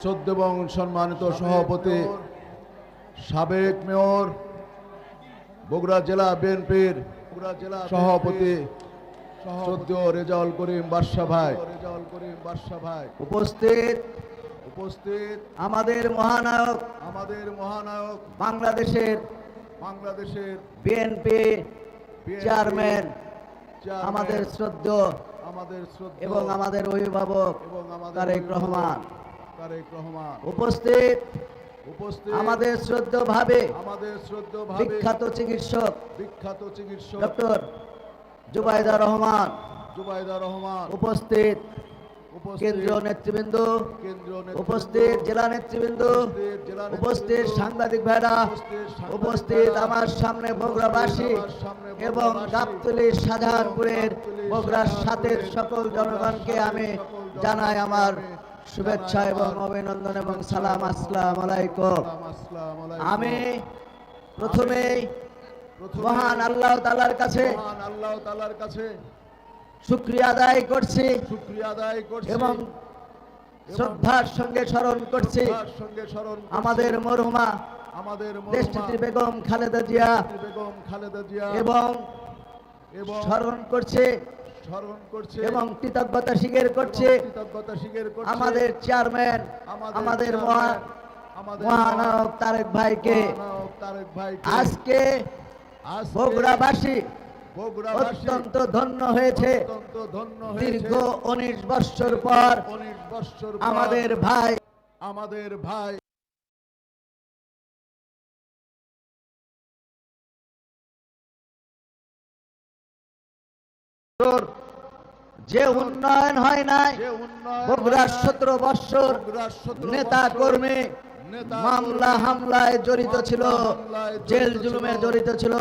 শ্রদ্ধ এবং সম্মানিত সভাপতি সাবেক মেয়র বগুড়া জেলা বিএনপির সভাপতি শ্রদ্ধ রেজাউল করিম বাদশা ভাই রেজাউল করিম বাদশা ভাই। উপস্থিত উপস্থিত আমাদের মহানায়ক আমাদের মহানায়ক বাংলাদেশের বাংলাদেশের বিএনপি চেয়ারম্যান আমাদের শ্রদ্ধ আমাদের এবং আমাদের অভিভাবক এবং আমাদের রহমান। তারেক রহমান। উপস্থিত উপস্থিত আমাদের শ্রদ্ধ ভাবে আমাদের শ্রদ্ধ ভাবে বিখ্যাত চিকিৎসক বিখ্যাত চিকিৎসক ডক্টর জুবাইদা রহমান। জুবাইদা রহমান। উপস্থিত কেন্দ্রীয় নেতৃবৃন্দ। উপস্থিত জেলা নেতৃবৃন্দ। উপস্থিত সাংবাদিক ভাইরা। উপস্থিত আমার সামনে বগুড়াবাসী এবং গাবতলী গাবতলী, বগুড়ার শাহজাহানপুরের, সকল জনগণকে আমি জানাই আমার আমি শুভেচ্ছা এবং অভিনন্দন এবং সালাম আসসালাম আলাইকুম। আমি প্রথমে মহান আল্লাহ তালার কাছে আল্লাহ তাআলার কাছে শুক্রিয়া আদায় করছি শুকরিয়া আদায় করছি এবং শ্রদ্ধার সঙ্গে স্মরণ করছি সঙ্গে স্মরণ আমাদের মরহুমা আমাদের মরহুমা বেগম খালেদা জিয়া বেগম খালেদা জিয়া এবং এবং স্মরণ করছে স্মরণ করছে এবং কৃতজ্ঞতা স্বীকার করছে কৃতজ্ঞতা স্বীকার করছে আমাদের চেয়ারম্যান আমাদের মহা আমাদের মহানায়ক তারেক ভাইকে। তারেক আজকে বগুড়াবাসী অত্যন্ত ধন্য হয়েছে। দীর্ঘ উনিশ বৎসর পর 19 বৎসর পর আমাদের ভাই আমাদের ভাই যে উন্নয়ন হয় নাই বগুড়ার সতেরো বৎসর বগুড়ার 17 নেতা কর্মী মামলা হামলায় জড়িত ছিল জেল জুলুমে জড়িত ছিল।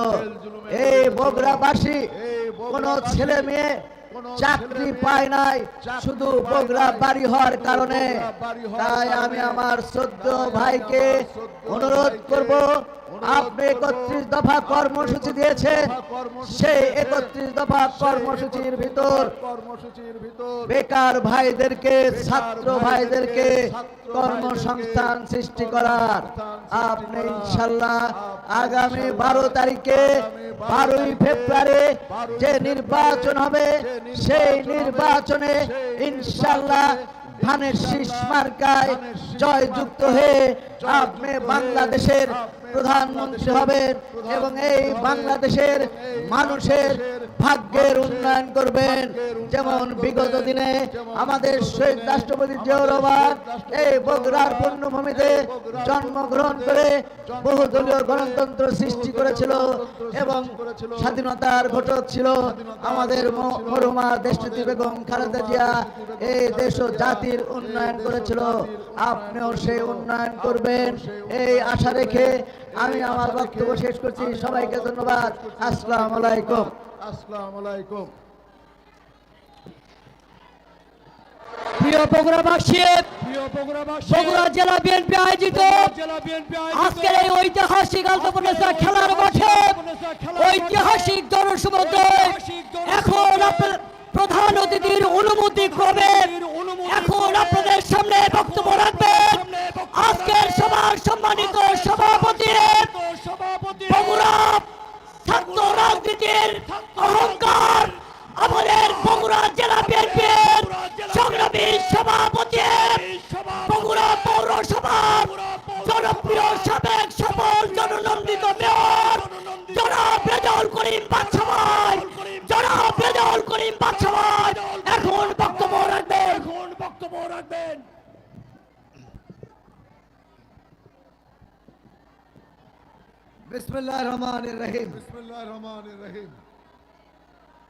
এই। বগুড়াবাসী কোন ছেলে মেয়ে চাকরি পায় নাই শুধু বগুড়া বাড়ি হওয়ার কারণে। তাই আমি আমার সদ্য ভাইকে অনুরোধ করব আপনি একত্রিশ দফা কর্মসূচি 31 দিয়েছেন দফা কর্মসূচি সেই একত্রিশ দফা কর্মসূচির ভিতর কর্মসূচির ভিতর বেকার ভাইদেরকে, ছাত্র ভাইদেরকে কর্মসংস্থান সৃষ্টি করার। আপনি ইনশাল্লাহ আগামী বারো তারিখে, বারোই ফেব্রুয়ারি যে নির্বাচন হবে, সেই নির্বাচনে ইনশাল্লাহ ধানের শীষ মার্কায় জয়যুক্ত হয়ে আপনি বাংলাদেশের প্রধানমন্ত্রী হবেন এবং এই বাংলাদেশের মানুষের ভাগ্যের উন্নয়ন করবেন। যেমন বিগত দিনে আমাদের শহীদ রাষ্ট্রপতি আমাদের জিয়াউর রহমান শহীদ রাষ্ট্রপতি এই বগুড়ার পূর্ণভূমিতে জন্মগ্রহণ করে বহুদলীয় গণতন্ত্র সৃষ্টি করেছিল এবং স্বাধীনতার ঘটক ছিল আমাদের মরুমা আমাদের বেগম খালেদা জিয়া। এই দেশ ও জাতির উন্নয়ন করেছিল। আপনিও সেই উন্নয়ন করবেন। এই আশা রেখে আমি আমার বক্তব্য শেষ করছি। সবাইকে ধন্যবাদ। আসসালামু আলাইকুম। আসসালামু আলাইকুম। প্রিয় বগুড়াবাসী বগুড়া জেলা বিএনপি আয়োজিত আজকের এই ঐতিহাসিক আলতাপনেসা খেলার মাঠে ঐতিহাসিক জনসমুদ্রে এখন আপনার প্রধান অতিথির অনুমতি ক্রমে এখন আপনাদের সামনে বক্তব্য রাখবেন আজকের সভার সম্মানিত সভাপতি সভাপতি বগুড়া ছাত্র রাজনীতির অহংকার আমাদের বগুড়া জেলা বিএনপির সংগ্রামী সভাপতি বগুড়া পৌরসভার জনপ্রিয় সাবেক সফল জননন্দিত মেয়র জনাব রেজাউল করিম বাদশাহ জনাব রেজাউল করিম বাদশাহ এখন বক্তব্য রাখবেন এখন বক্তব্য রাখবেন বিসমুল্লাহ রহমান রহিম বিসমিল্লাহির রহমানির রহিম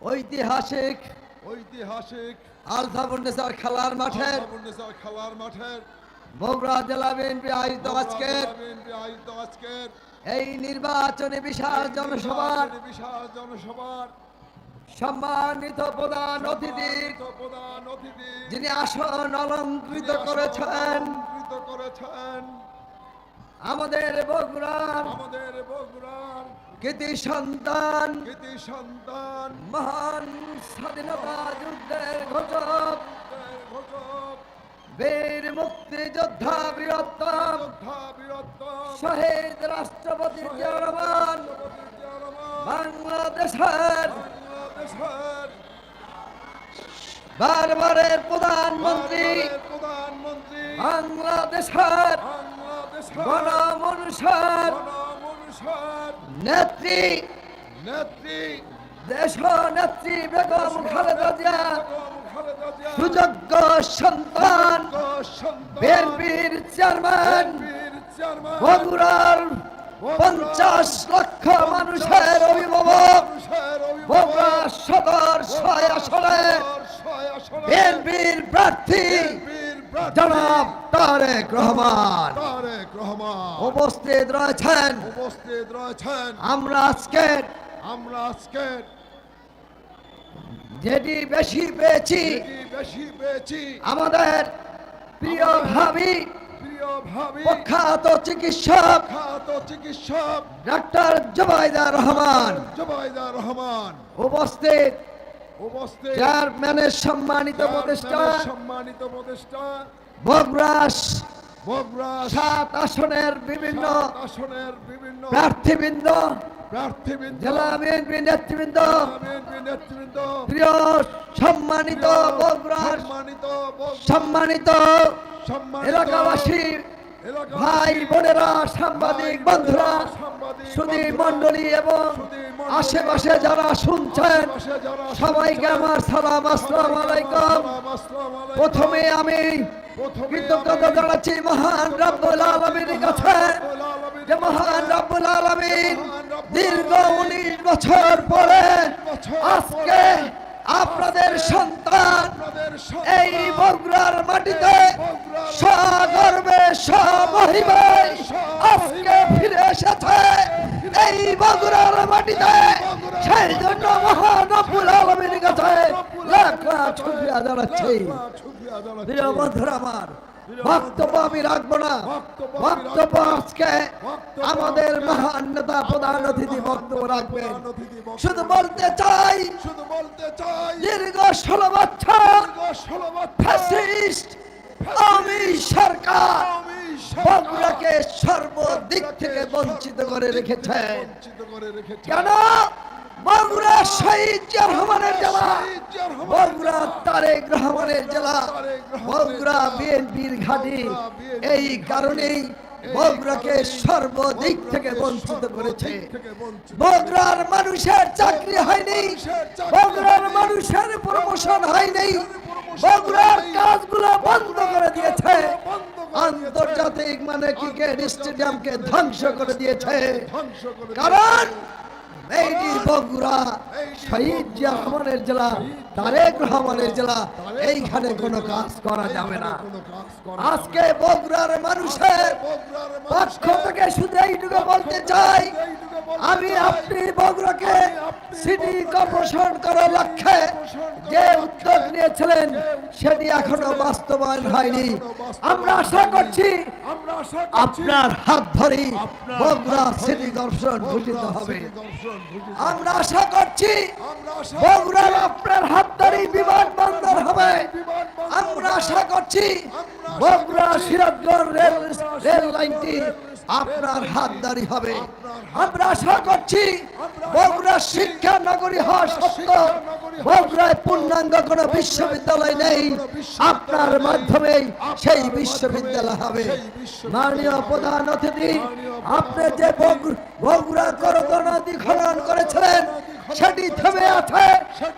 ঐতিহাসিক ঐতিহাসিক আলতাপনেসার খেলার মাঠের আলতাবুন্নেসা খেলার মাঠের বগুড়া জেলা বিএনপি আয়োজিত আজকের বিএনপি আয়োজিত আজকের এই নির্বাচনে বিশাল জনসভার বিশাল জনসভার সম্মানিত প্রধান অতিথি প্রধান অতিথি যিনি আসন অলঙ্কৃত করেছেন। করেছেন। আমাদের বগুড়ার আমাদের বগুড়ার কৃতি সন্তান কৃতি সন্তান মহান স্বাধীনতা যুদ্ধের ঘটক বীর বীরত্তম যোদ্ধা বীরত্তম শহীদ রাষ্ট্রপতি রহমান বাংলাদেশের বাংলাদেশের বারবারের প্রধানমন্ত্রী প্রধানমন্ত্রী বাংলাদেশের গণমনুষের নেত্রী। নেত্রী। দেশ নেত্রী বেগম খালেদা জিয়া। সুযোগ্য সন্তান। বিএনপির চেয়ারম্যান, বগুড়ার পঞ্চাশ লক্ষ মানুষের অভিভাবক। বগুড়া সদর ছয় আসনে। বিএনপির প্রার্থী। জনাব তারেক রহমান। তারেক রহমান। উপস্থিত রয়েছেন। উপস্থিত রয়েছেন। আমরা আজকে আমরা আজকে যেটি বেশি পেয়েছি বেশি পেয়েছি আমাদের প্রিয় ভাবি প্রিয় ভাবি প্রখ্যাত চিকিৎসক চিকিৎসক ডাক্তার জবাইদা রহমান। জবাইদা রহমান। উপস্থিত চেয়ারম্যানের সম্মানিত চেয়ারম্যানের সম্মানিত বগুড়াস বগুড়া সাত আসনের বিভিন্ন আসনের বিভিন্ন প্রার্থীবৃন্দ প্রার্থীবৃন্দ জেলা বিএনপি নেতৃবৃন্দ বিএনপি নেতৃবৃন্দ প্রিয় সম্মানিত বগুড়ার সম্মানিত সম্মানিত এলাকাবাসী, ভাই বোনেরা সাংবাদিক বন্ধুরা সুদী মন্ডলী এবং আশেপাশে যারা শুনছেন সবাইকে আমার সালাম আসসালাম আলাইকুম। প্রথমে আমি কৃতজ্ঞতা জানাচ্ছি মহান রব্বুল আলমীর কাছে যে মহান রব্বুল রব্বুল দীর্ঘ উনিশ বছর পরে আজকে আপনাদের সন্তান এই বগুড়ার মাটিতে সগর্বে সমহিমায় আজকে ফিরে এসেছে এই বগুড়ার মাটিতে। সেই জন্য মহান রব্বুল আলমীর কাছে লাখ লাখ ছবি আদালত জানাচ্ছি। প্রিয় বন্ধুরা আমার বক্তব্য আমি রাখব না। বক্তব্য। আজকে আমাদের মহান নেতা প্রধান অতিথি বক্তব্য রাখবেন। শুধু বলতে চাই শুধু বলতে চাই। দীর্ঘ ষোলো বছর ষোলো ফ্যাসিস্ট আমি সরকার বগুড়াকে সর্বদিক থেকে বঞ্চিত করে রেখেছে। বঞ্চিত করে রেখেছে। কেন? বগুড়া শহীদ রহমানের জেলা। বগুড়া তারেক রহমানের জেলা। বগুড়া বিএনপির ঘাঁটি। এই কারণেই বগুড়াকে সর্বদিক থেকে বঞ্চিত করেছে। বগুড়ার মানুষের চাকরি হয়নি। বগুড়ার মানুষের প্রমোশন হয়নি। বগুড়ার কাজগুলো বন্ধ করে দিয়েছে। আন্তর্জাতিক মানে ক্রিকেট স্টেডিয়ামকে ধ্বংস করে দিয়েছে। কারণ এইটি বগুড়া, শহীদ জিয়া রহমানের জেলা, তারেক রহমানের জেলা, এইখানে কোনো কাজ করা যাবে না। আজকে বগুড়ার মানুষের পক্ষ থেকে শুধু এইটুকু বলতে চাই আমি আপনি বগুড়াকে সিটি কর্পোরেশন করার লক্ষ্যে যে উদ্যোগ নিয়েছিলেন সেটি এখনও বাস্তবায়ন হয়নি। আমরা আশা করছি আপনার হাত ধরেই আপনার বগুড়া সিটি কর্পোরেশন ঘোষিত হবে। আমরা আশা করছি বগুড়ার আপনার হাত ধরেই বিমানবন্দর হবে। আমরা আশা করছি বগুড়া সিরাজগঞ্জ রেল রেল লাইনটি আপনার হাত ধরি হবে। আমরা আশা করছি বগুড়া শিক্ষা নগরী হওয়া সত্ত্বেও বগুড়ায় পূর্ণাঙ্গ কোনো বিশ্ববিদ্যালয় নেই। আপনার মাধ্যমে সেই বিশ্ববিদ্যালয় হবে। মাননীয় প্রধান অতিথি আপনি যে বগু- বগুড়া করত নদী খনন করেছিলেন সেটি থেমে আছে।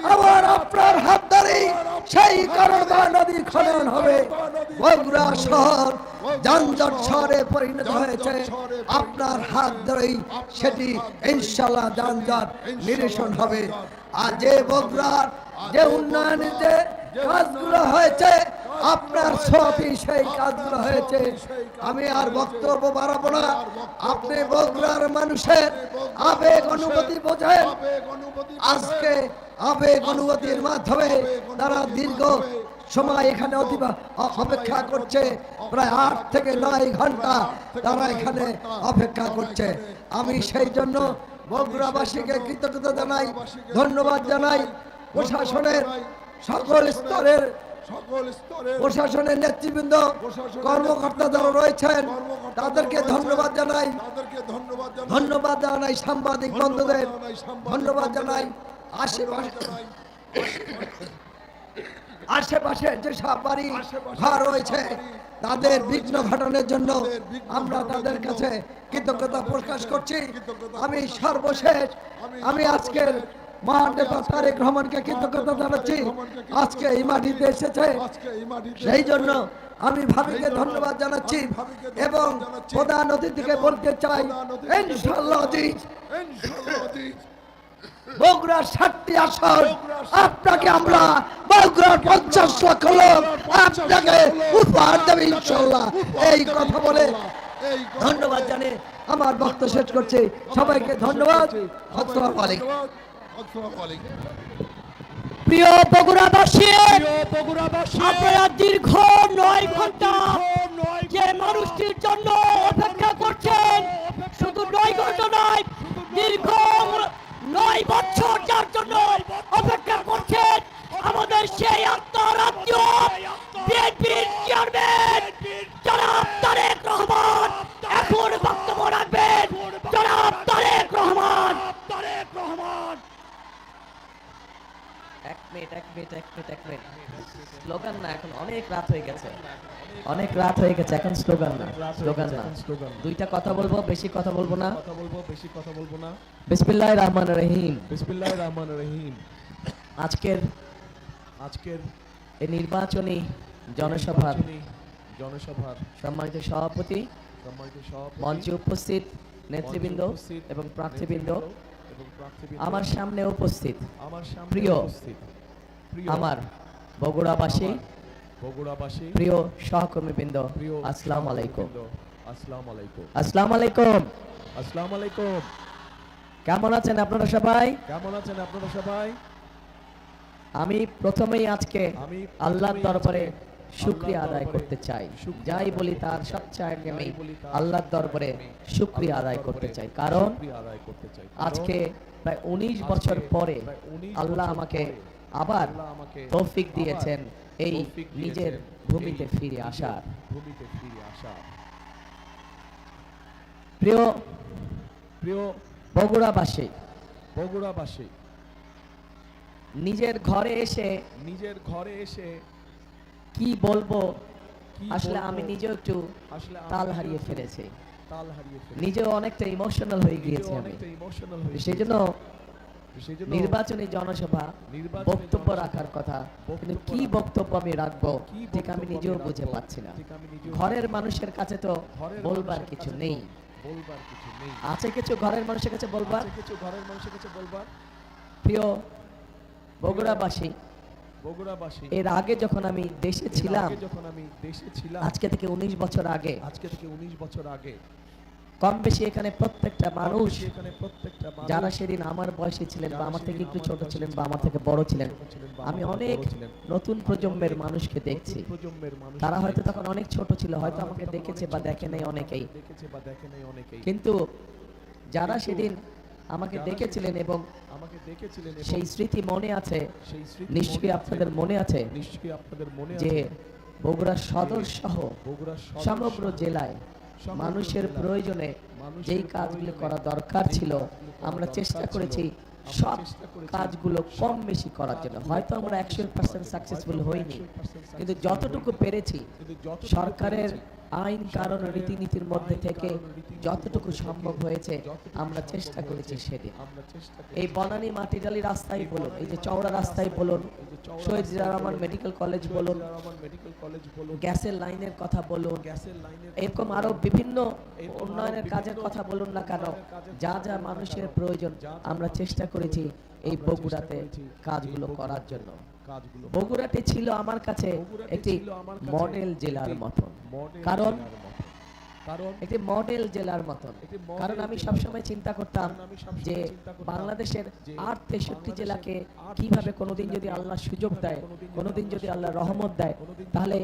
আবার আপনার হাত ধরেই সেই করদা নদী খনন হবে। বগুড়া শহর যানজট শহরে পরিণত হয়েছে। আপনার হাত ধরেই সেটি ইনশাল্লাহ যানজট নিরসন হবে। আর যে বগুড়ার যে উন্নয়নের যে কাজগুলো হয়েছে আপনার সবই সেই কাজগুলো হয়েছে। আমি আর বক্তব্য বাড়াবো না। আপনি বগুড়ার মানুষের আবেগ অনুভূতি বোঝেন। আজকে আবেগ অনুভূতির মাধ্যমে তারা দীর্ঘ সময় এখানে অতিবা- অপেক্ষা করছে। প্রায় আট থেকে নয় ঘণ্টা তারা এখানে অপেক্ষা করছে। আমি সেই জন্য বগুড়াবাসীকে কৃতজ্ঞতা জানাই, ধন্যবাদ জানাই। প্রশাসনের সকল স্তরের প্রশাসনের নেতৃবৃন্দ কর্মকর্তা যারা রয়েছেন। তাদেরকে ধন্যবাদ জানাই। ধন্যবাদ জানাই সাংবাদিক বন্ধুদের। ধন্যবাদ জানাই জানাই আশেপাশে যেসব বাড়ি ঘর রয়েছে তাদের বিঘ্ন ঘটানোর জন্য আমরা তাদের কাছে কৃতজ্ঞতা প্রকাশ করছি। আমি সর্বশেষ আমি আজকের তারেক রহমানকে কৃতজ্ঞতা জানাচ্ছি। আজকে। এসেছে। সেই জন্য আমি ভাবিকে ধন্যবাদ জানাচ্ছি এবং জানাচ্ছি। প্রধান অতিথিকে বলতে চাই। প্রধান বগুড়ার ষাটটি আসন। আপনাকে আমরা বগুড়ার পঞ্চাশ লক্ষ লোক আপনাকে 50 লক্ষ লোক। উপহার দেবে ইনশাল্লাহ এই কথা বলে ধন্যবাদ জানিয়ে আমার বক্তব্য শেষ করছি। সবাইকে ধন্যবাদ। প্রিয় বগুড়াবাসী আপনারা দীর্ঘ নয় ঘণ্টা যে মানুষটির জন্য অপেক্ষা করছেন শুধু নয় ঘণ্টা নয় দীর্ঘ নয় বছর যার জন্য অপেক্ষা করছেন আমাদের সেই আত্মরাজ্য বিএনপির চেয়ারম্যান জনাব তারেক রহমান এখন বক্তব্য রাখবেন জনাব তারেক রহমান তারেক রহমান এক মিনিট এক মিনিট এক মিনিট এক মিনিট স্লোগান না এখন অনেক রাত হয়ে গেছে। অনেক রাত হয়ে গেছে এখন স্লোগান না স্লোগান না। দুইটা কথা বলব বেশি কথা বলব না। কথা বলব বেশি কথা বলব না। রহিম। বিসমিল্লাহির রহমানির রহিম। আজকের আজকের এই নির্বাচনী জনসভার জনসভার সম্মানিত সভাপতি সম্মানিত সভাপতি মঞ্চে উপস্থিত নেতৃবৃন্দ এবং প্রার্থীবৃন্দ। আমার সামনে উপস্থিত আমার সামনে প্রিয় আমার বগুড়াবাসী বগুড়াবাসী প্রিয় সহকর্মীবৃন্দ প্রিয় আসসালামু আলাইকুম। আসসালামু আলাইকুম। আসসালামু আলাইকুম। আসসালামু আলাইকুম। কেমন আছেন আপনারা সবাই? কেমন আছেন আপনারা সবাই? আমি প্রথমেই আজকে আল্লাহর দরবারে শুক্রিয়া আদায় করতে চাই। যাই বলি তার চাই। সবচেয়ে আগে আমি আল্লাহর দরবারে শুক্রিয়া আদায় করতে চাই। কারণ আজকে প্রায় উনিশ বছর পরে আল্লাহ আমাকে আবার তৌফিক দিয়েছেন এই নিজের ভূমিতে ফিরে আসার। ভূমিতে ফিরে আসার। প্রিয় প্রিয় বগুড়াবাসী বগুড়াবাসী নিজের ঘরে এসে নিজের ঘরে এসে কি বলব? আসলে আমি নিজেও একটু আসলে তাল হারিয়ে ফেলেছি। তাল হারিয়ে নিজেও অনেকটা ইমোশনাল হয়ে গিয়েছি আমি। সেই জন্য নির্বাচনী জনসভা বক্তব্য রাখার কথা। কিন্তু কি বক্তব্য আমি রাখব ঠিক আমি নিজেও বুঝে পাচ্ছি না। ঘরের মানুষের কাছে তো বলবার কিছু নেই। আছে কিছু ঘরের মানুষের কাছে বলবার? কিছু ঘরের মানুষের কাছে বলবার? প্রিয় বগুড়াবাসী বগুড়াবাসী এর আগে যখন আমি দেশে ছিলাম যখন আমি দেশে ছিলাম আজকে থেকে উনিশ বছর আগে আজকে থেকে 19 বছর আগে কম বেশি এখানে প্রত্যেকটা মানুষ যারা সেদিন আমার বয়সী ছিলেন বা আমার থেকে একটু ছোট ছিলেন বা আমার থেকে বড় ছিলেন আমি অনেক নতুন প্রজন্মের মানুষকে দেখছি। তারা হয়তো তখন অনেক ছোট ছিল হয়তো আমাকে দেখেছে বা দেখে নাই অনেকেই। কিন্তু যারা সেদিন আমাকে দেখেছিলেন এবং আমাকে দেখেছিলেন সেই স্মৃতি মনে আছে সেই স্মৃতি নিশ্চয়ই আপনাদের মনে আছে নিশ্চয়ই আপনাদের মনে যে আছে বগুড়া সদর সহ বগুড়া সমগ্র জেলায় মানুষের প্রয়োজনে যেই কাজগুলো করা দরকার ছিল, আমরা চেষ্টা করেছি সব কাজগুলো কম বেশি করার জন্য। হয়তো আমরা একশো পার্সেন্ট সাকসেসফুল হইনি, কিন্তু যতটুকু পেরেছি, সরকারের আইন কারণ রীতিনীতির মধ্যে থেকে যতটুকু সম্ভব হয়েছে আমরা চেষ্টা করেছি সেদিন এই। বনানী মাটিডালি রাস্তায় বলুন এই যে চওড়া রাস্তায় বলুন শহীদ রাস্তায় রহমান বলুন, মেডিকেল কলেজ বলুন গ্যাসের লাইনের কথা বলুন এরকম আরও বিভিন্ন উন্নয়নের কাজের কথা বলুন না কেন যা যা মানুষের প্রয়োজন আমরা চেষ্টা করেছি এই বগুড়াতে কাজগুলো করার জন্য বগুড়াটি ছিল আমার কাছে একটি মডেল জেলার মতন। কারণ মতো। কারণ একটি মডেল জেলার মতন। কারণ আমি সবসময় চিন্তা করতাম যে বাংলাদেশের আট তেষট্টি জেলাকে কীভাবে কোনোদিন যদি আল্লাহ সুযোগ দেয় কোনোদিন যদি আল্লাহ রহমত দেয় তাহলে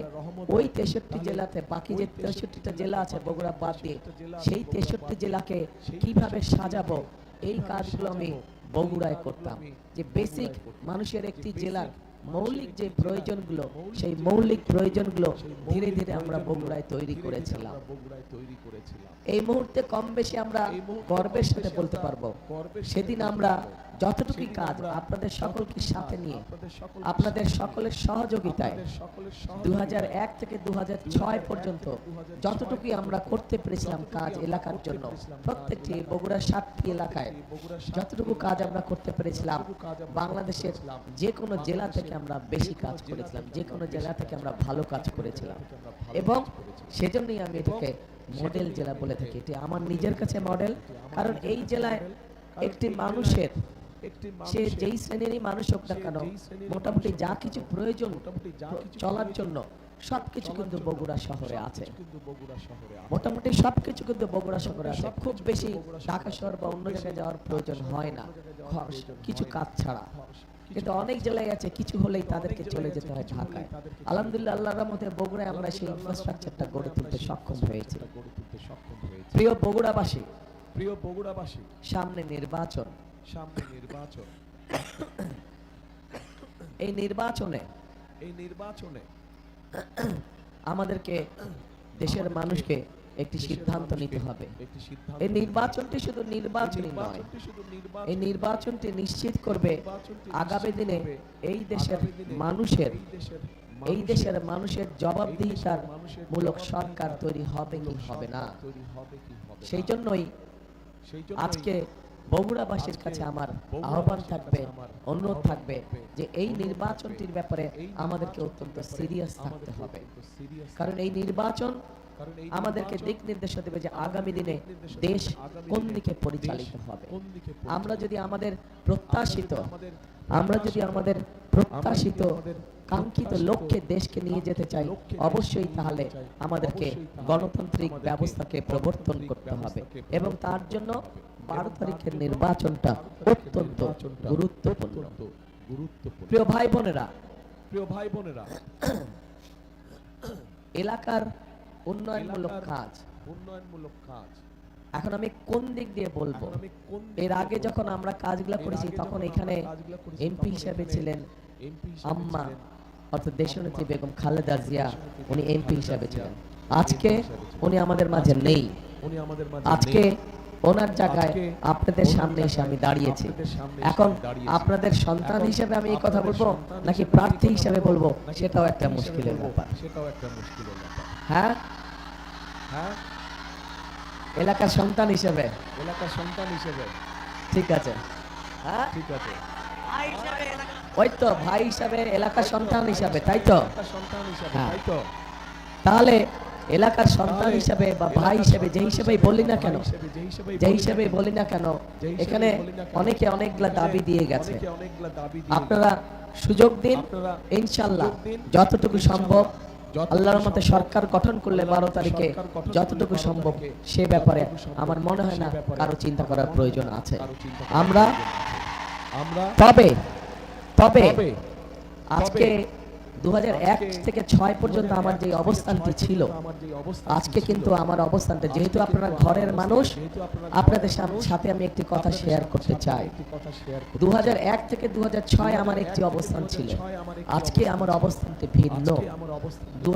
ওই তেষট্টি জেলাতে বাকি যে তেষট্টিটা জেলা আছে বগুড়া বাদ দিয়ে 63টা জেলা আছে সেই তেষট্টি জেলাকে কীভাবে 63টা সাজাবো এই কাজগুলো আমি বগুড়ায় করতাম। যে বেসিক মানুষের একটি জেলার মৌলিক যে প্রয়োজনগুলো, সেই মৌলিক প্রয়োজনগুলো ধীরে ধীরে আমরা বগুড়ায় তৈরি করেছিলাম। এই মুহূর্তে কম বেশি আমরা গর্বের সাথে বলতে পারব। সেদিন আমরা যতটুকু কাজ আপনাদের সকলকে সাথে নিয়ে আপনাদের সকলের সহযোগিতায় দু থেকে দুহাজার ছয় পর্যন্ত যতটুকুই আমরা করতে পেরেছিলাম কাজ এলাকার জন্য প্রত্যেকটি বগুড়ার সাতটি এলাকায় যতটুকু কাজ আমরা করতে পেরেছিলাম বাংলাদেশের যে কোনো জেলা থেকে আমরা বেশি কাজ করেছিলাম যে কোনো জেলা থেকে আমরা ভালো কাজ করেছিলাম। এবং সেজন্যই আমি এটাকে মডেল জেলা বলে থাকি। এটি আমার নিজের কাছে মডেল কারণ এই জেলায় একটি মানুষের সে যেই শ্রেণীরই মানুষ হোক না কেন মোটামুটি যা কিছু প্রয়োজন চলার জন্য সবকিছু কিন্তু বগুড়া শহরে আছে। মোটামুটি সবকিছু কিন্তু বগুড়া শহরে আছে। খুব বেশি ঢাকা শহর বা অন্য জায়গায় যাওয়ার প্রয়োজন হয় না। কিছু কাজ ছাড়া। কিন্তু অনেক জেলায় আছে কিছু হলেই তাদেরকে চলে যেতে হয় ঢাকায়। আলহামদুলিল্লাহ আল্লাহর রহমতে বগুড়ায় আমরা সেই ইনফ্রাস্ট্রাকচারটা গড়ে তুলতে সক্ষম হয়েছি। গড়ে তুলতে সক্ষম হয়েছে। প্রিয় বগুড়াবাসী প্রিয় বগুড়াবাসী সামনে নির্বাচন সামনে নির্বাচন। এই নির্বাচনে এই নির্বাচনে আমাদেরকে দেশের মানুষকে একটি সিদ্ধান্ত নিতে হবে। এই নির্বাচনটি শুধু নির্বাচনই নয়। এই নির্বাচনটি নিশ্চিত করবে আগামী দিনে এই দেশের মানুষের এই দেশের মানুষের জবাবদিহিতার মূলক সরকার তৈরি হবে কি হবে না? সেই জন্যই আজকে বগুড়াবাসীর কাছে আমার আহ্বান থাকবে অনুরোধ থাকবে যে এই নির্বাচনটির ব্যাপারে আমাদেরকে অত্যন্ত সিরিয়াস থাকতে হবে। কারণ এই নির্বাচন আমাদেরকে দিক নির্দেশনা দেবে যে আগামী দিনে দেশ কোন দিকে পরিচালিত হবে। আমরা যদি আমাদের প্রত্যাশিত আমরা যদি আমাদের প্রত্যাশিত কাঙ্ক্ষিত লক্ষ্যে দেশকে নিয়ে যেতে চাই অবশ্যই তাহলে আমাদেরকে গণতান্ত্রিক ব্যবস্থাকে প্রবর্তন করতে হবে এবং তার জন্য। বারো তারিখের নির্বাচনটা অত্যন্ত গুরুত্বপূর্ণ। গুরুত্বপূর্ণ। প্রিয় ভাই বোনেরা প্রিয় ভাই বোনেরা। এলাকার উন্নয়নমূলক কাজ। উন্নয়নমূলক কাজ। এখন আমি কোন দিক দিয়ে বলব? এর আগে যখন আমরা কাজগুলো করেছি তখন এখানে এমপি হিসাবে ছিলেন আম্মা অর্থাৎ দেশনেত্রী বেগম খালেদা জিয়া উনি এমপি হিসাবে ছিলেন। আজকে। উনি আমাদের মাঝে নেই। আজকে নেই। ওনার জায়গায় আপনাদের সামনে এসে আমি দাঁড়িয়েছি। এখন আপনাদের সন্তান হিসেবে আমি এই কথা বলব নাকি প্রার্থী হিসেবে বলব? সেটাও একটা মুশকিলের ব্যাপার। সেটাও একটা মুশকিলের ব্যাপার। হ্যাঁ? হ্যাঁ? এলাকার সন্তান হিসেবে। এলাকার সন্তান হিসেবে। ঠিক আছে। হ্যাঁ? ঠিক আছে। ওই তো ভাই হিসাবে এলাকার সন্তান হিসাবে তাই তো? সন্তান হিসেবে হ্যাঁ। তাই তো? তাহলে এলাকার সন্তান হিসাবে বা ভাই হিসেবে যে হিসেবেই বলি না কেন যে হিসেবেই বলি না হিসেবে কেন, বলি না কেন এখানে অনেকে অনেকগুলা দাবি দিয়ে গেছে। আপনারা সুযোগ দিন ইনশাল্লাহ যতটুকু সম্ভব আল্লাহর মতে সরকার গঠন করলে বারো তারিখে যতটুকু সম্ভব সে ব্যাপারে আমার মনে হয় না কারও চিন্তা করার প্রয়োজন আছে। আমরা আমরা তবে তবে আজকে দু থেকে ছয় পর্যন্ত আমার যে অবস্থানটি ছিল আজকে কিন্তু আমার অবস্থানটা যেহেতু আপনারা ঘরের মানুষ আপনাদের সাথে আমি একটি কথা শেয়ার করতে চাই। দু থেকে দু আমার একটি 2001 অবস্থান ছিল। 2006 আমার একটি আজকে আমার। অবস্থানটি ভিন্ন। দু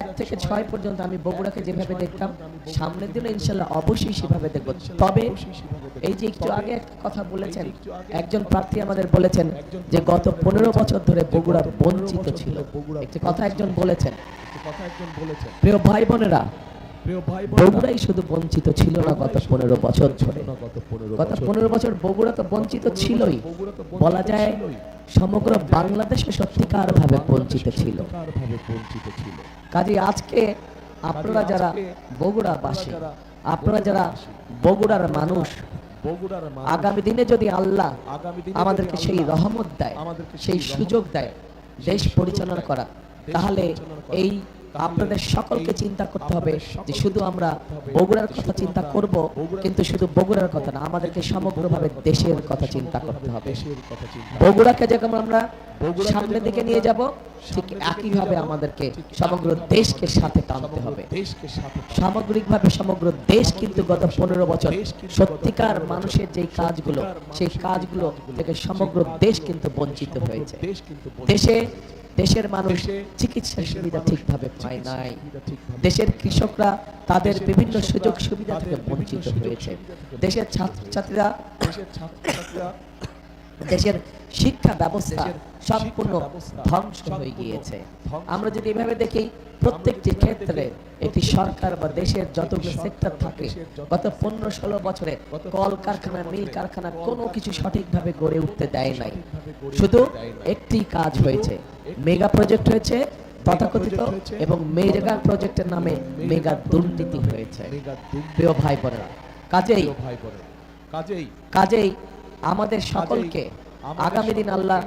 এক থেকে ছয় পর্যন্ত আমি বগুড়াকে যেভাবে দেখতাম, সামনের দিনে ইনশাল্লাহ অবশ্যই সেভাবে দেখব। তবে এই যে একটু আগে একটা কথা বলেছেন, একজন প্রার্থী আমাদের বলেছেন যে গত পনেরো বছর ধরে বগুড়া বঞ্চিত ছিল। কথা একজন বলেছেন। প্রিয় ভাই বোনেরা বগুড়াই শুধু বঞ্চিত ছিল না গত পনেরো বছর ধরে। গত 15 গত পনেরো বছর বগুড়া তো বঞ্চিত ছিলই। বলা যায় সমগ্র বাংলাদেশে সত্যিকার ভাবে বঞ্চিত ছিল। কাজে আজকে আপনারা যারা বগুড়া বগুড়াবাসী আপনারা যারা বগুড়ার মানুষ আগামী দিনে যদি আল্লাহ আমাদেরকে সেই রহমত দেয় সেই সেই সুযোগ দেয় দেশ পরিচালনা করা তাহলে এই আপনাদের সকলকে চিন্তা করতে হবে যে শুধু আমরা বগুড়ার কথা চিন্তা করব কিন্তু শুধু বগুড়ার কথা না আমাদেরকে সমগ্রভাবে দেশের কথা চিন্তা করতে হবে। বগুড়াকে যেরকম আমরা সামনের দিকে নিয়ে যাব ঠিক একইভাবে আমাদেরকে সমগ্র দেশকে সাথে টানতে হবে। সামগ্রিকভাবে সমগ্র দেশ কিন্তু গত পনেরো বছর সত্যিকার মানুষের যে কাজগুলো সেই কাজগুলো, থেকে সমগ্র দেশ কিন্তু বঞ্চিত হয়েছে। দেশ দেশের মানুষ চিকিৎসা সুবিধা ঠিকভাবে পায় নাই। দেশের কৃষকরা তাদের বিভিন্ন সুযোগ সুবিধা থেকে বঞ্চিত হয়েছে। দেশের ছাত্রছাত্রীরা, দেশের শিক্ষা ব্যবস্থা সম্পূর্ণ ধ্বংস হয়ে গিয়েছে। আমরা যদি এভাবে দেখি প্রত্যেকটি ক্ষেত্রে একটি সরকার বা দেশের যতগুলো সেক্টর থাকে গত পনেরো ষোলো বছরে কল কারখানা মিল কারখানা কোনো কিছু সঠিকভাবে গড়ে উঠতে দেয় নাই। শুধু। একটি কাজ হয়েছে মেগা প্রজেক্ট হয়েছে তথাকথিত এবং মেগা প্রজেক্টের নামে মেগা দুর্নীতি হয়েছে। প্রিয় ভাই বোনেরা কাজেই কাজেই কাজেই আমাদের সকলকে আগামী দিন আল্লাহ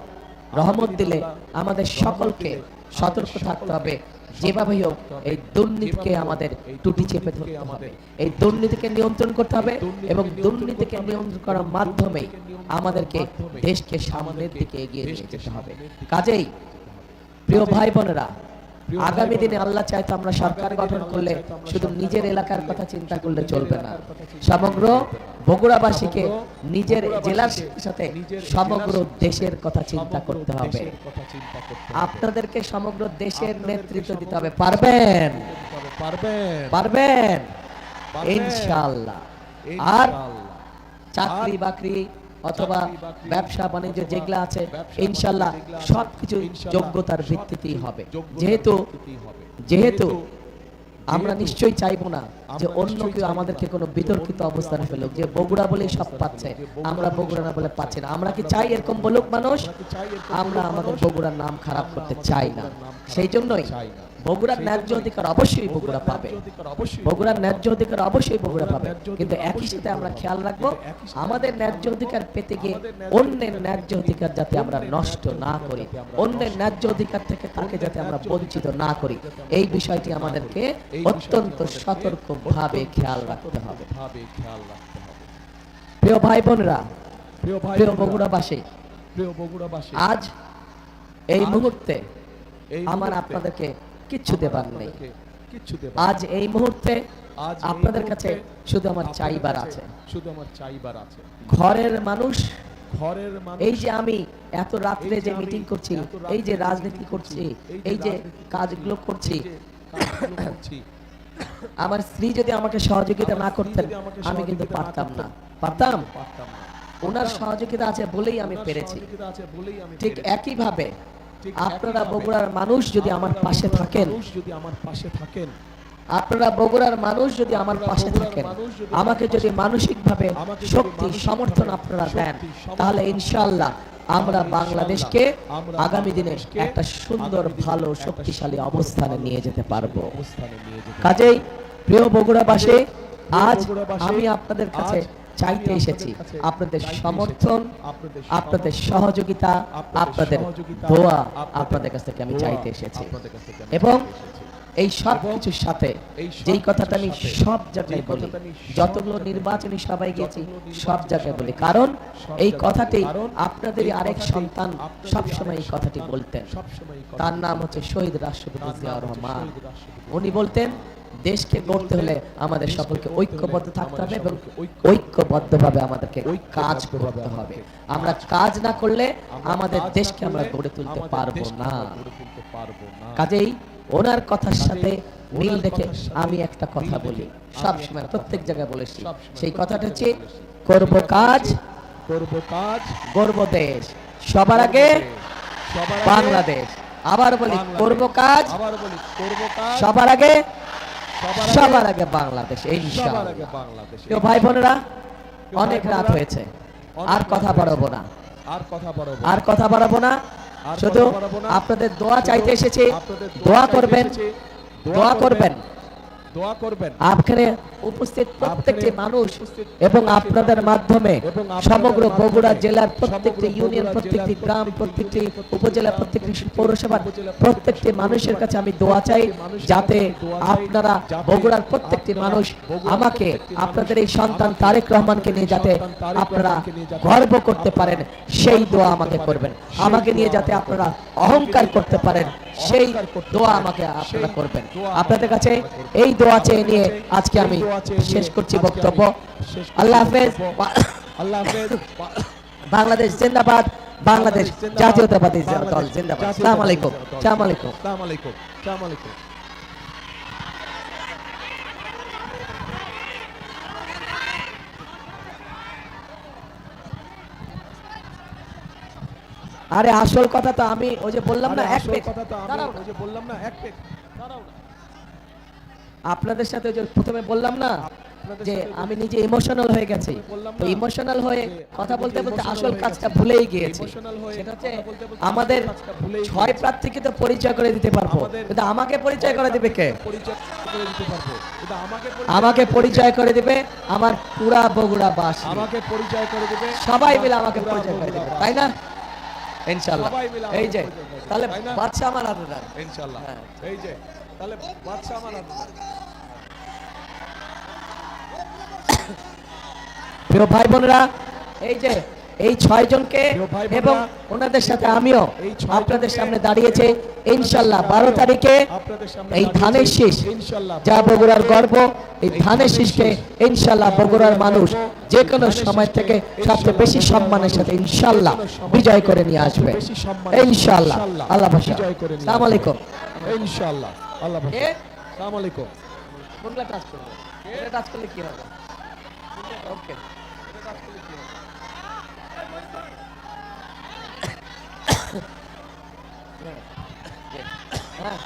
রহমত দিলে আমাদের সকলকে সতর্ক থাকতে হবে যেভাবেই হোক, এই দুর্নীতিকে আমাদের টুটি চেপে ধরতে হবে এই দুর্নীতিকে নিয়ন্ত্রণ করতে হবে এবং দুর্নীতিকে নিয়ন্ত্রণ করার মাধ্যমে আমাদেরকে দেশকে সামনের দিকে এগিয়ে নিয়ে যেতে হবে কাজেই। প্রিয় ভাই বোনেরা আগামী দিনে আল্লাহ চাইতো আমরা সরকার গঠন করলে শুধু নিজের এলাকার কথা চিন্তা করলে চলবে না সমগ্র। বগুড়াবাসীকে নিজের জেলার সাথে সমগ্র দেশের কথা চিন্তা করতে হবে। আপনাদেরকে সমগ্র দেশের নেতৃত্ব দিতে হবে। পারবেন। পারবেন। ইনশাআল্লাহ। আর চাকরি বাকরি অথবা ব্যবসা বাণিজ্য যেগুলো আছে আছে, সবকিছু যোগ্যতার ভিত্তিতেই হবে। যেহেতু যেহেতু আমরা নিশ্চয়ই চাইব না যে অন্য কেউ আমাদেরকে কোনো বিতর্কিত অবস্থানে ফেলুক যে বগুড়া বলেই সব পাচ্ছে আমরা বগুড়া না বলে পাচ্ছে। না। আমরা কি চাই এরকম বলুক মানুষ? আমরা আমাদের বগুড়ার নাম খারাপ করতে চাই না। সেই জন্যই। বগুড়ার ন্যায্য অধিকার অবশ্যই বগুড়া পাবে। বগুড়ার ন্যায্য অধিকার অবশ্যই বগুড়া পাবে। কিন্তু একই সাথে আমরা খেয়াল রাখব আমাদের ন্যায্য অধিকার পেতে গিয়ে অন্যের ন্যায্য অধিকার যাতে আমরা নষ্ট না করি অন্যের ন্যায্য অধিকার থেকে তাকে যাতে আমরা বঞ্চিত না করি। এই বিষয়টি আমাদেরকে অত্যন্ত সতর্কভাবে অত্যন্ত খেয়াল রাখতে হবে। প্রিয় ভাই বোনেরা প্রিয় বগুড়াবাসী প্রিয় বগুড়াবাসী আজ এই মুহূর্তে আমার আপনাদেরকে কিচ্ছু আমার দেবার নেই। আজ এই মুহূর্তে আপনাদের কাছে শুধু আমার চাইবার আছে। শুধু আমার চাইবার আছে। ঘরের মানুষ ঘরের এই যে আমি এত রাত্রে যে মিটিং করছি এই যে রাজনীতি করছি এই যে কাজগুলো করছি আমার স্ত্রী যদি আমাকে সহযোগিতা না করতেন আমি কিন্তু পারতাম না। পারতাম? ওনার সহযোগিতা আছে বলেই আমি পেরেছি। ঠিক। একইভাবে ঠিক আপনারা বগুড়ার মানুষ যদি আমার পাশে থাকেন। যদি আমার পাশে থাকেন। আপনারা বগুড়ার মানুষ যদি আমার পাশে থাকেন। আমাকে যদি পাশে মানসিকভাবে শক্তি সমর্থন আপনারা দেন তাহলে দেন, আমরা বাংলাদেশকে আগামী দিনে একটা সুন্দর ভালো শক্তিশালী অবস্থানে নিয়ে যেতে পারব। কাজেই প্রিয় বগুড়াবাসী আজ আমি আপনাদের কাছে চাইতে এসেছি। আপনাদের সমর্থন আপনাদের আপনাদের সহযোগিতা আপনাদের আপনাদের দোয়া আপনাদের আপনাদের কাছ থেকে আমি চাইতে এসেছি। আপনাদের এবং এই সব কিছুর সাথে যেই কথাটা আমি সব জায়গায় বলি যতগুলো নির্বাচনী সভায় গেছি সব জায়গায় বলি। কারণ এই কথাটি আপনাদেরই আরেক সন্তান সবসময় এই কথাটি বলতেন। সবসময় তার নাম হচ্ছে শহীদ রাষ্ট্রপতি রহমান। উনি বলতেন। দেশকে গড়তে হলে আমাদের সকলকে ঐক্যবদ্ধ থাকতে হবে এবং ঐক্যবদ্ধ ঐক্যবদ্ধভাবে আমাদেরকে কাজ করতে হবে। আমরা কাজ না করলে আমাদের দেশকে আমরা গড়ে তুলতে পারব না। কাজেই ওনার কথার সাথে মিল সাথে আমি একটা কথা বলি। সব সময় প্রত্যেক জায়গায় বলেছি। সেই কথাটা হচ্ছে করব কাজ করব কাজ গর্ব দেশ। সবার আগে বাংলাদেশ। আবার বলি। করব কাজ আবার বলি করব কাজ। সবার আগে সবার আগে বাংলাদেশ ইনশাআল্লাহ। কেউ ভাই বোনেরা অনেক রাত হয়েছে। আর কথা। বাড়াবো না। আর কথা বাড়াবো আর কথা বাড়াবো না। শুধু। আপনাদের দোয়া চাইতে এসেছি। দোয়া করবেন। দোয়া করবেন। দোয়া করবেন। আপনারে উপস্থিত প্রত্যেকটি মানুষ এবং আপনাদের মাধ্যমে সমগ্র বগুড়া জেলার প্রত্যেকটি ইউনিয়ন প্রত্যেকটি গ্রাম প্রত্যেকটি উপজেলা প্রত্যেকটি পৌরসভার প্রত্যেকটি মানুষের কাছে আমি দোয়া চাই যাতে আপনারা বগুড়ার প্রত্যেকটি মানুষ আমাকে আপনাদের এই সন্তান তারেক রহমানকে নিয়ে যাতে আপনারা গর্ব করতে পারেন সেই দোয়া আমাকে করবেন। আমাকে নিয়ে যাতে আপনারা অহংকার করতে পারেন। সেই দোয়া আমাকে আপনারা করবেন। আপনাদের কাছে এই দোয়া চেয়ে নিয়ে আজকে আমি শেষ করছি বক্তব্য। আল্লাহ হাফেজ। আল্লাহ হাফেজ। বাংলাদেশ জিন্দাবাদ। বাংলাদেশ জাতীয়তাবাদী দল জিন্দাবাদ। সালাম আলাইকুম। সালাম আলাইকুম। সালাম আলাইকুম। সালাম আলাইকুম। আরে আসল কথা তো আমি ওই যে বললাম না এক পেজ কথা তো আমি ওই যে বললাম না এক পেজ আপনাদের সাথে যে প্রথমে বললাম না যে আমি নিজে ইমোশনাল হয়ে গেছি। তো ইমোশনাল হয়ে কথা বলতে বলতে আসল কাজটা ভুলেই গিয়েছি। সেটা হচ্ছে আমাদের ছয়। প্রার্থীকে তো পরিচয় করে দিতে পারব। কিন্তু আমাকে পরিচয় করে দিবে কে? পরিচয় করে দিতে পারব। কিন্তু আমাকে পরিচয় করে দিবে। আমার পুরা বগুড়া বাস আমাকে পরিচয় করে দিবে। সবাই মিলে আমাকে পরিচয় করে দিবে তাই না? ইনশাল্লাহ আমাকে এই যে তাহলে তাই আমার হাতে দেন। ইনশাআল্লাহ হ্যাঁ। এই যে তাহলে বাদশা আমার হাতে। প্রিয় ভাই বোনেরা এই যে এই ছয় জনকে এবং ওনাদের সাথে আমিও আপনাদের সামনে দাঁড়িয়েছে। ইনশাল্লাহ বারো তারিখে এই ধানের শীষ যা বগুড়ার গর্ব এই ধানের শীষকে ইনশাল্লাহ বগুড়ার মানুষ যে কোনো সময় থেকে সবচেয়ে বেশি সম্মানের সাথে ইনশাল্লাহ বিজয় করে নিয়ে আসবে। ইনশাল্লাহ ইনশাল্লাহ আল্লাহ ভাষা। সালাম আলাইকুম। ইনশাআল্লাহ আল্লাহ? হাফেজ আলাইকুম। কোনটা টাচ করব? এটা টাচ করলে কি হবে? ওকে। হ্যাঁ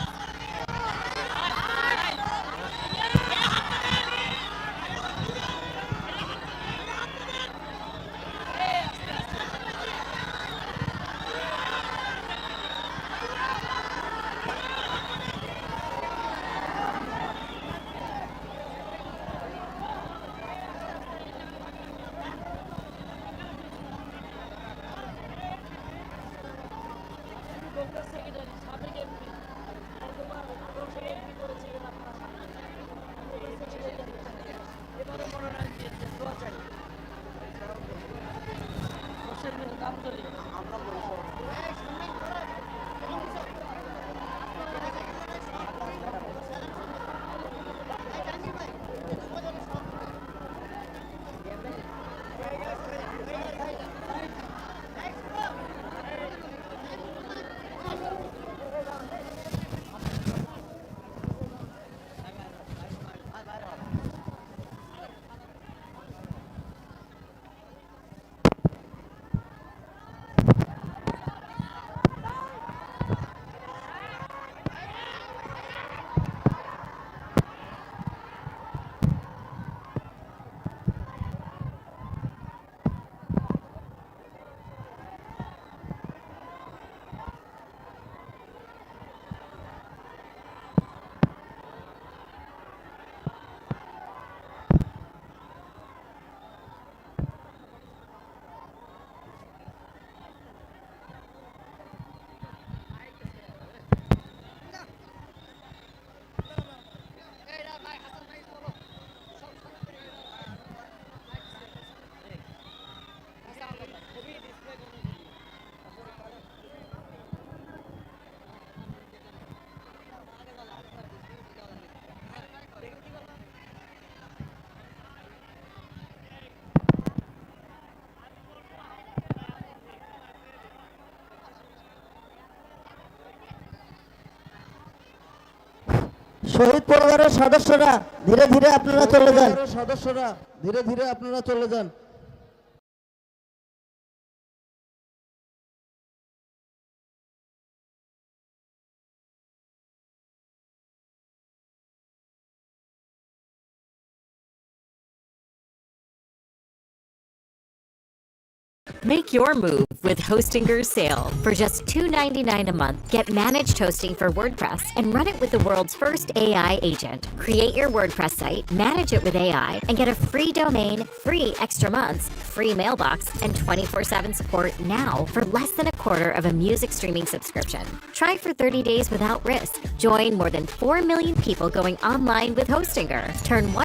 শহীদ পরিবারের সদস্যরা ধীরে ধীরে আপনারা চলে যান। সদস্যরা ধীরে ধীরে আপনারা চলে যান। Make your move with Hostinger's sale. For just $2.99 a month, get managed hosting for WordPress and run it with the world's first AI agent. Create your WordPress site, manage it with AI, and get a free domain, free extra months, free mailbox, and 24 7 support now for less than a quarter of a music streaming subscription. Try for 30 days without risk. Join more than 4 million people going online with Hostinger. Turn one